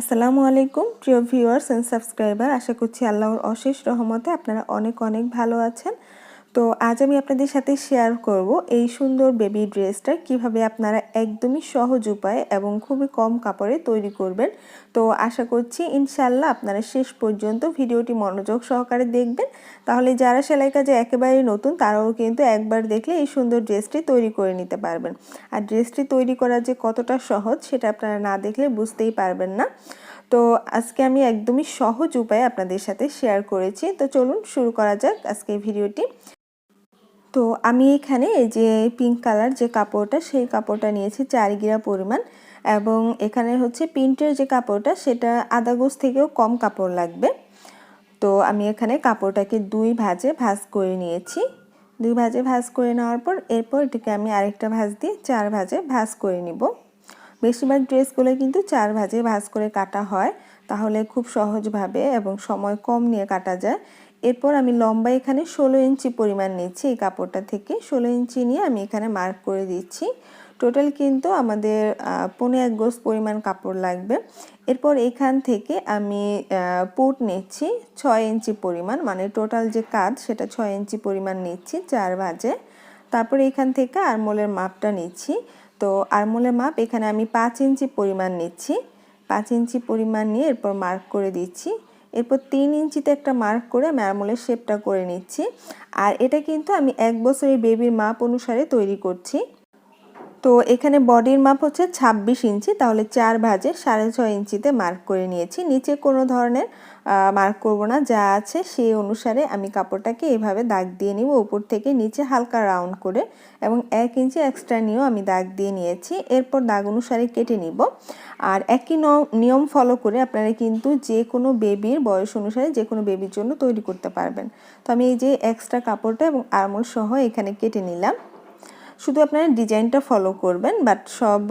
আসসালামু আলাইকুম, প্রিয় ভিউয়ার্স অ্যান্ড সাবস্ক্রাইবার আশা করছি আল্লাহর অশেষ রহমতে আপনারা অনেক অনেক ভালো আছেন। তো আজ আমি আপনাদের সাথে শেয়ার করব এই সুন্দর বেবি ড্রেসটা কীভাবে আপনারা একদমই সহজ উপায়ে এবং খুবই কম কাপড়ে তৈরি করবেন। তো আশা করছি ইনশাল্লাহ আপনারা শেষ পর্যন্ত ভিডিওটি মনোযোগ সহকারে দেখবেন। তাহলে যারা সেলাই কাজে একেবারেই নতুন, তারাও কিন্তু একবার দেখলে এই সুন্দর ড্রেসটি তৈরি করে নিতে পারবেন। আর ড্রেসটি তৈরি করা যে কতটা সহজ, সেটা আপনারা না দেখলে বুঝতেই পারবেন না। তো আজকে আমি একদমই সহজ উপায়ে আপনাদের সাথে শেয়ার করেছি। তো চলুন শুরু করা যাক আজকে ভিডিওটি। তো আমি এখানে এই যে পিঙ্ক কালার যে কাপড়টা, সেই কাপড়টা নিয়েছি চার গিরা পরিমাণ এবং এখানে হচ্ছে প্রিন্টের যে কাপড়টা, সেটা আধা গোজ থেকেও কম কাপড় লাগবে। তো আমি এখানে কাপড়টাকে দুই ভাজে ভাজ করে নিয়েছি। দুই ভাজে ভাজ করে নেওয়ার পর এরপর এটাকে আমি আরেকটা ভাজ দিয়ে চার ভাজে ভাজ করে নিব। বেশিরভাগ ড্রেসগুলো কিন্তু চার ভাজে ভাজ করে কাটা হয়। তাহলে খুব সহজভাবে এবং সময় কম নিয়ে কাটা যায়। এরপর আমি লম্বা এখানে ষোলো ইঞ্চি পরিমাণ নিচ্ছি, এই কাপড়টা থেকে ষোলো ইঞ্চি নিয়ে আমি এখানে মার্ক করে দিচ্ছি। টোটাল কিন্তু আমাদের পনেরো এক গোজ পরিমাণ কাপড় লাগবে। এরপর এখান থেকে আমি পুট নিচ্ছি ছয় ইঞ্চি পরিমাণ মানে টোটাল যে কাজ সেটা ছয় ইঞ্চি পরিমাণ নিচ্ছি চার ভাজে। তারপর এখান থেকে আরমোলের মাপটা নিচ্ছি। তো আরমোলের মাপ এখানে আমি পাঁচ ইঞ্চি পরিমাণ নিচ্ছি। পাঁচ ইঞ্চি পরিমাণ নিয়ে এরপর মার্ক করে দিচ্ছি। এরপর তিন ইঞ্চিতে একটা মার্ক করে আমি আরমোলের শেপটা করে নিচ্ছি। আর এটা কিন্তু আমি এক বছরের বেবির মাপ অনুসারে তৈরি করছি। তো এখানে বডির মাপ হচ্ছে ২৬ ইঞ্চি, তাহলে চার ভাজে সাড়ে ছয় ইঞ্চিতে মার্ক করে নিয়েছি। নিচে কোনো ধরনের মার্ক করব না, যা আছে সেই অনুসারে আমি কাপড়টাকে এভাবে দাগ দিয়ে নিব উপর থেকে নিচে হালকা রাউন্ড করে এবং এক ইঞ্চি এক্সট্রা নিয়েও আমি দাগ দিয়ে নিয়েছি। এরপর দাগ অনুসারে কেটে নিব। আর একই নিয়ম ফলো করে আপনারা কিন্তু যে কোনো বেবির বয়স অনুসারে যে কোনো বেবির জন্য তৈরি করতে পারবেন। তো আমি এই যে এক্সট্রা কাপড়টা এবং আরমোল সহ এখানে কেটে নিলাম। শুধু আপনারা ডিজাইনটা ফলো করবেন বাট সব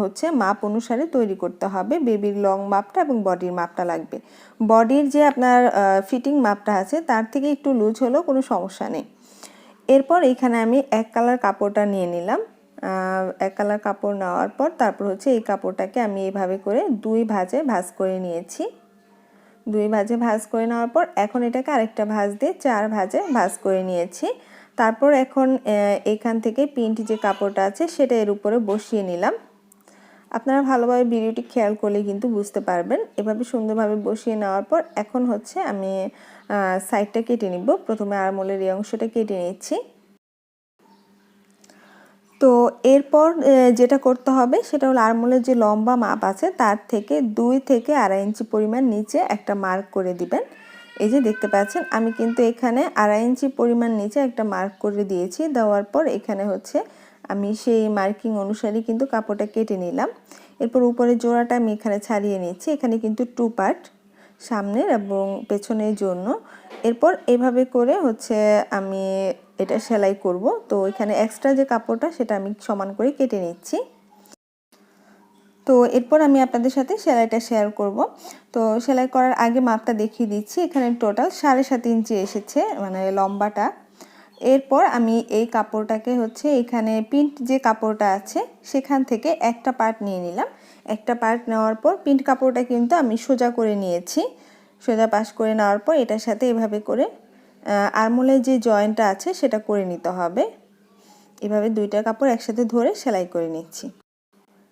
হচ্ছে মাপ অনুসারে তৈরি করতে হবে। বেবির লং মাপটা এবং বডির মাপটা লাগবে। বডির যে আপনার ফিটিং মাপটা আছে, তার থেকে একটু লুজ হলেও কোনো সমস্যা নেই। এরপর এখানে আমি এক কালার কাপড়টা নিয়ে নিলাম। এক কালার কাপড় নেওয়ার পর তারপর হচ্ছে এই কাপড়টাকে আমি এইভাবে করে দুই ভাজে ভাজ করে নিয়েছি। দুই ভাজে ভাজ করে নেওয়ার পর এখন এটাকে আরেকটা ভাজ দিয়ে চার ভাজে ভাজ করে নিয়েছি। তারপর এখন এখান থেকে প্রিন্ট যে কাপড়টা আছে সেটা এর উপরে বসিয়ে নিলাম। আপনারা ভালোভাবে ভিডিওটি খেয়াল করলে কিন্তু বুঝতে পারবেন। এভাবে সুন্দরভাবে বসিয়ে নেওয়ার পর এখন হচ্ছে আমি সাইডটা কেটে নিব। প্রথমে আরমোলের এই অংশটা কেটে নিচ্ছি। তো এরপর যেটা করতে হবে সেটা হলো আরমোলের যে লম্বা মাপ আছে তার থেকে দুই থেকে আড়াই ইঞ্চি পরিমাণ নিচে একটা মার্ক করে দিবেন। এই যে দেখতে পাচ্ছেন, আমি কিন্তু এখানে আড়াই ইঞ্চি পরিমাণ নিচে একটা মার্ক করে দিয়েছি। দেওয়ার পর এখানে হচ্ছে আমি সেই মার্কিং অনুসারে কিন্তু কাপড়টা কেটে নিলাম। এরপর উপরে জোড়াটা আমি এখানে ছাড়িয়ে নিচ্ছি। এখানে কিন্তু টু পার্ট সামনের এবং পেছনের জন্য। এরপর এভাবে করে হচ্ছে আমি এটা সেলাই করব। তো এখানে এক্সট্রা যে কাপড়টা, সেটা আমি সমান করে কেটে নিচ্ছি। তো এরপর আমি আপনাদের সাথে সেলাইটা শেয়ার করব। তো সেলাই করার আগে মাপটা দেখিয়ে দিচ্ছি। এখানে টোটাল সাড়ে সাত ইঞ্চি এসেছে মানে লম্বাটা। এরপর আমি এই কাপড়টাকে হচ্ছে এখানে প্রিন্ট যে কাপড়টা আছে, সেখান থেকে একটা পার্ট নিয়ে নিলাম। একটা পার্ট নেওয়ার পর প্রিন্ট কাপড়টা কিন্তু আমি সোজা করে নিয়েছি। সোজা পাশ করে নেওয়ার পর এটার সাথে এভাবে করে আরমোলের যে জয়েন্টটা আছে, সেটা করে নিতে হবে। এভাবে দুইটা কাপড় একসাথে ধরে সেলাই করে নিচ্ছি।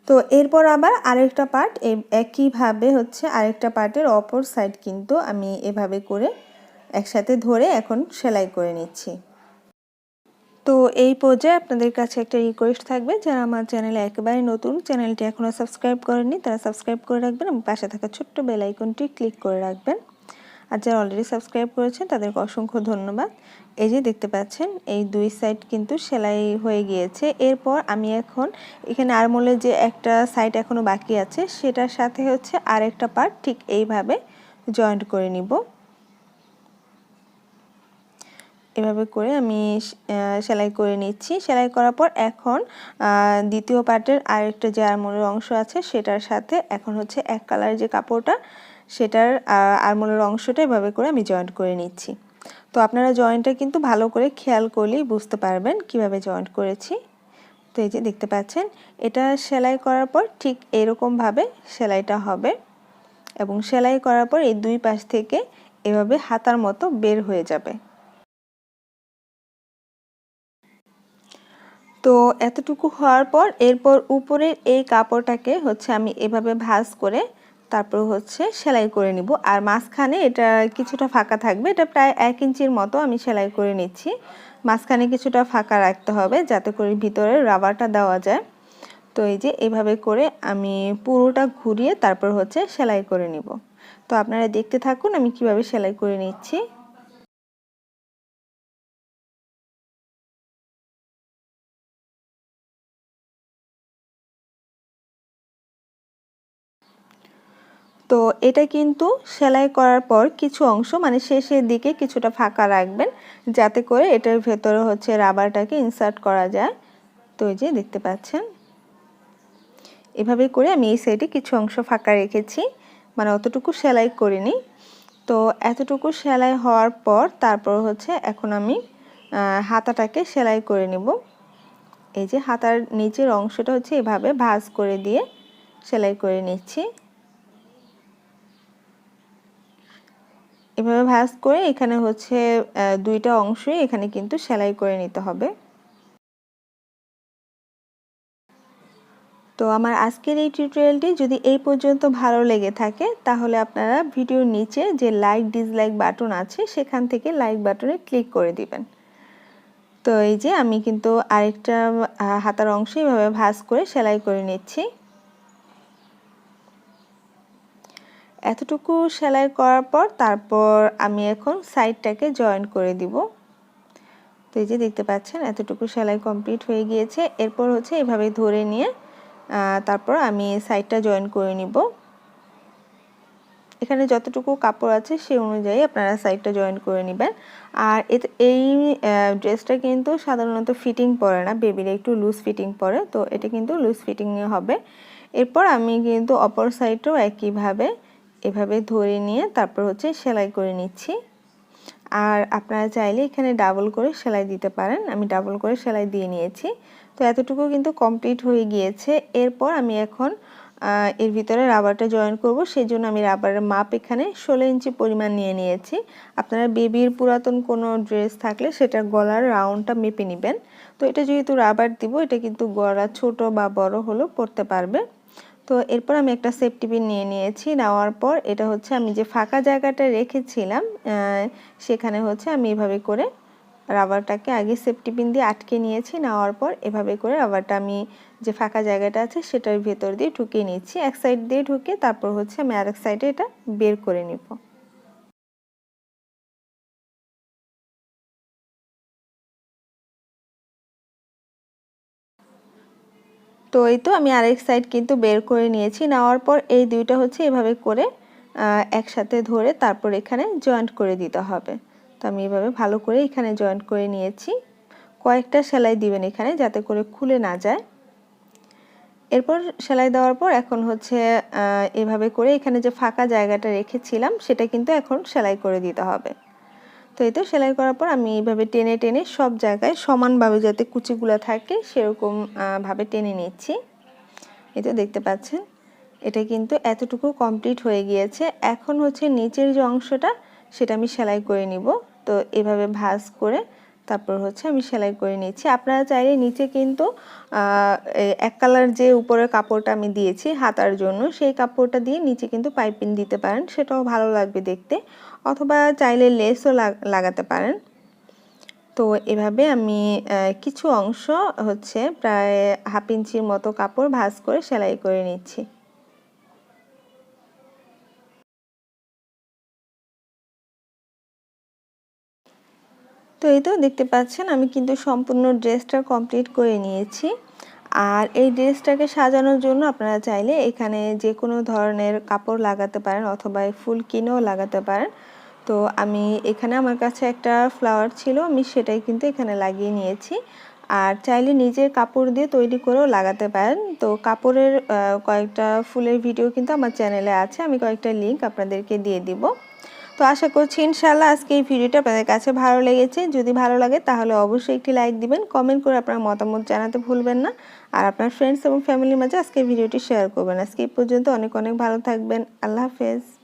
তো এরপর আবার আরেকটা পার্ট একইভাবে হচ্ছে আরেকটা পার্টের অপর সাইড কিন্তু আমি এভাবে করে একসাথে ধরে এখন সেলাই করে নিচ্ছি। তো এই পর্যায়ে আপনাদের কাছে একটা রিকোয়েস্ট থাকবে, যারা আমার চ্যানেলে একেবারে নতুন চ্যানেলটি এখনও সাবস্ক্রাইব করেননি, তারা সাবস্ক্রাইব করে রাখবেন এবং পাশে থাকা ছোট্ট বেলাইকনটি ক্লিক করে রাখবেন। আর যারা অলরেডি সাবস্ক্রাইব করেছেন, তাদেরকে অসংখ্য ধন্যবাদ। এই যে দেখতে পাচ্ছেন, এই দুই সাইড কিন্তু সেলাই হয়ে গিয়েছে। এরপর আমি এখন এখানে আরমোলের যে একটা সাইড এখনও বাকি আছে, সেটার সাথে হচ্ছে আরেকটা পার্ট ঠিক এইভাবে জয়েন্ট করে নিব। এভাবে করে আমি সেলাই করে নিচ্ছি। সেলাই করার পর এখন দ্বিতীয় পার্টের আরেকটা যে আরমোলের অংশ আছে, সেটার সাথে এখন হচ্ছে এক কালারের যে কাপড়টা সেটার আরমোলের অংশটা এভাবে করে আমি জয়েন্ট করে নিচ্ছি। তো আপনারা জয়েন্টটা কিন্তু ভালো করে খেয়াল করলেই বুঝতে পারবেন কীভাবে জয়েন্ট করেছি। তো এই যে দেখতে পাচ্ছেন, এটা সেলাই করার পর ঠিক এরকমভাবে সেলাইটা হবে এবং সেলাই করার পর এই দুই পাশ থেকে এভাবে হাতার মতো বের হয়ে যাবে। তো এতটুকু হওয়ার পর এরপর উপরের এই কাপড়টাকে হচ্ছে আমি এভাবে ভাঁজ করে তারপর হচ্ছে সেলাই করে নিব। আর মাঝখানে এটা কিছুটা ফাঁকা থাকবে, এটা প্রায় এক ইঞ্চির মতো আমি সেলাই করে নিচ্ছি। মাঝখানে কিছুটা ফাঁকা রাখতে হবে যাতে করে ভিতরে রাবারটা দেওয়া যায়। তো এই যে এভাবে করে আমি পুরোটা ঘুরিয়ে তারপর হচ্ছে সেলাই করে নিব। তো আপনারা দেখতে থাকুন আমি কীভাবে সেলাই করে নিচ্ছি। তো এটা কিন্তু সেলাই করার পর কিছু অংশ মানে শেষের দিকে কিছুটা ফাঁকা রাখবেন, যাতে করে এটার ভেতরে হচ্ছে রাবারটাকে ইনসার্ট করা যায়। তো এই যে দেখতে পাচ্ছেন। এভাবে করে আমি এই সাইডে কিছু অংশ ফাঁকা রেখেছি মানে অতটুকু সেলাই করিনি। তো এতটুকু সেলাই হওয়ার পর তারপর হচ্ছে এখন আমি হাতাটাকে সেলাই করে নিব। এই যে হাতার নিচের অংশটা হচ্ছে এভাবে ভাঁজ করে দিয়ে সেলাই করে নিচ্ছি। এভাবে ভাঁজ করে এখানে হচ্ছে দুইটা অংশই এখানে কিন্তু সেলাই করে নিতে হবে। তো আমার আজকের এই টিউটোরিয়ালটি যদি এই পর্যন্ত ভালো লেগে থাকে, তাহলে আপনারা ভিডিওর নিচে যে লাইক ডিসলাইক বাটন আছে, সেখান থেকে লাইক বাটনে ক্লিক করে দিবেন। তো এই যে আমি কিন্তু আরেকটা হাতার অংশ এভাবে ভাঁজ করে সেলাই করে নিচ্ছি। এতটুকু সেলাই করার পর তারপর আমি এখন সাইডটাকে জয়েন করে দিব। তো এই যে দেখতে পাচ্ছেন, এতটুকু সেলাই কমপ্লিট হয়ে গিয়েছে। এরপর হচ্ছে এভাবে ধরে নিয়ে তারপর আমি সাইডটা জয়েন করে নিব। এখানে যতটুকু কাপড় আছে সেই অনুযায়ী আপনারা সাইডটা জয়েন করে নেবেন। আর এই ড্রেসটা কিন্তু সাধারণত ফিটিং পরে না বেবির একটু লুজ ফিটিং পরে, তো এটা কিন্তু লুজ ফিটিং হবে। এরপর আমি কিন্তু অপর সাইডটাও একইভাবে এভাবে ধরে নিয়ে তারপর হচ্ছে সেলাই করে নিচ্ছি। আর আপনারা চাইলে এখানে ডাবল করে সেলাই দিতে পারেন। আমি ডাবল করে সেলাই দিয়ে নিয়েছি। তো এতটুকু কিন্তু কমপ্লিট হয়ে গিয়েছে। এরপর আমি এখন এর ভিতরে রাবারটা জয়েন করব। সেই জন্য আমি রাবারের মাপ এখানে ষোলো ইঞ্চি পরিমাণ নিয়ে নিয়েছি। আপনারা বেবির পুরাতন কোনো ড্রেস থাকলে সেটা গলার রাউন্ডটা মেপে নেবেন। তো এটা যেহেতু রাবার দিব, এটা কিন্তু গলা ছোট বা বড় হলেও পরতে পারবে। তো এরপর আমি একটা সেফটি পিন নিয়ে নিয়েছি। নেওয়ার পর এটা হচ্ছে আমি যে ফাঁকা জায়গাটা রেখেছিলাম সেখানে হচ্ছে আমি এভাবে করে রাবারটাকে আগে সেফটি পিন দিয়ে আটকে নিয়েছি। নেওয়ার পর এভাবে করে রাবারটা আমি যে ফাঁকা জায়গাটা আছে সেটার ভেতর দিয়ে ঢুকিয়ে নিচ্ছি। এক সাইড দিয়ে ঢুকে তারপর হচ্ছে আমি আরেক সাইডে এটা বের করে নিব। তো এই তো আমি আরেক সাইড কিন্তু বের করে নিয়েছি। নেওয়ার পর এই দুইটা হচ্ছে এভাবে করে একসাথে ধরে তারপর এখানে জয়েন্ট করে দিতে হবে। তো আমি এভাবে ভালো করে এখানে জয়েন্ট করে নিয়েছি। কয়েকটা সেলাই দিবেন এখানে যাতে করে খুলে না যায়। এরপর সেলাই দেওয়ার পর এখন হচ্ছে এভাবে করে এখানে যে ফাঁকা জায়গাটা রেখেছিলাম সেটা কিন্তু এখন সেলাই করে দিতে হবে। এই সেলাই করার পর আমি এইভাবে টেনে টেনে সব জায়গায় সমানভাবে যাতে কুচিগুলো থাকে সেরকম ভাবে টেনে নিচ্ছি। এই তো দেখতে পাচ্ছেন, এটা কিন্তু এতটুকু কমপ্লিট হয়ে গিয়েছে। এখন হচ্ছে নিচের যে অংশটা, সেটা আমি সেলাই করে নিব। তো এভাবে ভাজ করে তারপর হচ্ছে আমি সেলাই করে নিচ্ছি। আপনারা চাইলে নিচে কিন্তু এক কালার যে উপরের কাপড়টা আমি দিয়েছি হাতার জন্য, সেই কাপড়টা দিয়ে নিচে কিন্তু পাইপিং দিতে পারেন। সেটাও ভালো লাগবে দেখতে। অথবা চাইলে লেসও লাগাতে পারেন। তো এভাবে আমি কিছু অংশ হচ্ছে প্রায় হাফ ইঞ্চির মতো কাপড় ভাঁজ করে সেলাই করে নিচ্ছি। তো এই তো দেখতে পাচ্ছেন, আমি কিন্তু সম্পূর্ণ ড্রেসটা কমপ্লিট করে নিয়েছি। আর এই ড্রেসটাকে সাজানোর জন্য আপনারা চাইলে এখানে যে কোনো ধরনের কাপড় লাগাতে পারেন অথবা ফুল কিনেও লাগাতে পারেন। তো আমি এখানে আমার কাছে একটা ফ্লাওয়ার ছিল, আমি সেটাই কিন্তু এখানে লাগিয়ে নিয়েছি। আর চাইলে নিজের কাপড় দিয়ে তৈরি করেও লাগাতে পারেন। তো কাপড়ের কয়েকটা ফুলের ভিডিও কিন্তু আমার চ্যানেলে আছে, আমি কয়েকটা লিঙ্ক আপনাদেরকে দিয়ে দিব। তো আশা করছি ইনশাল্লাহ আজকে এই ভিডিওটা আপনাদের কাছে ভালো লেগেছে। যদি ভালো লাগে তাহলে অবশ্যই একটি লাইক দিবেন, কমেন্ট করে আপনার মতামত জানাতে ভুলবেন না। আর আপনার ফ্রেন্ডস এবং ফ্যামিলির মাঝে আজকে ভিডিওটি শেয়ার করবেন। আজকে এই পর্যন্ত অনেক অনেক ভালো থাকবেন। আল্লাহ হাফেজ।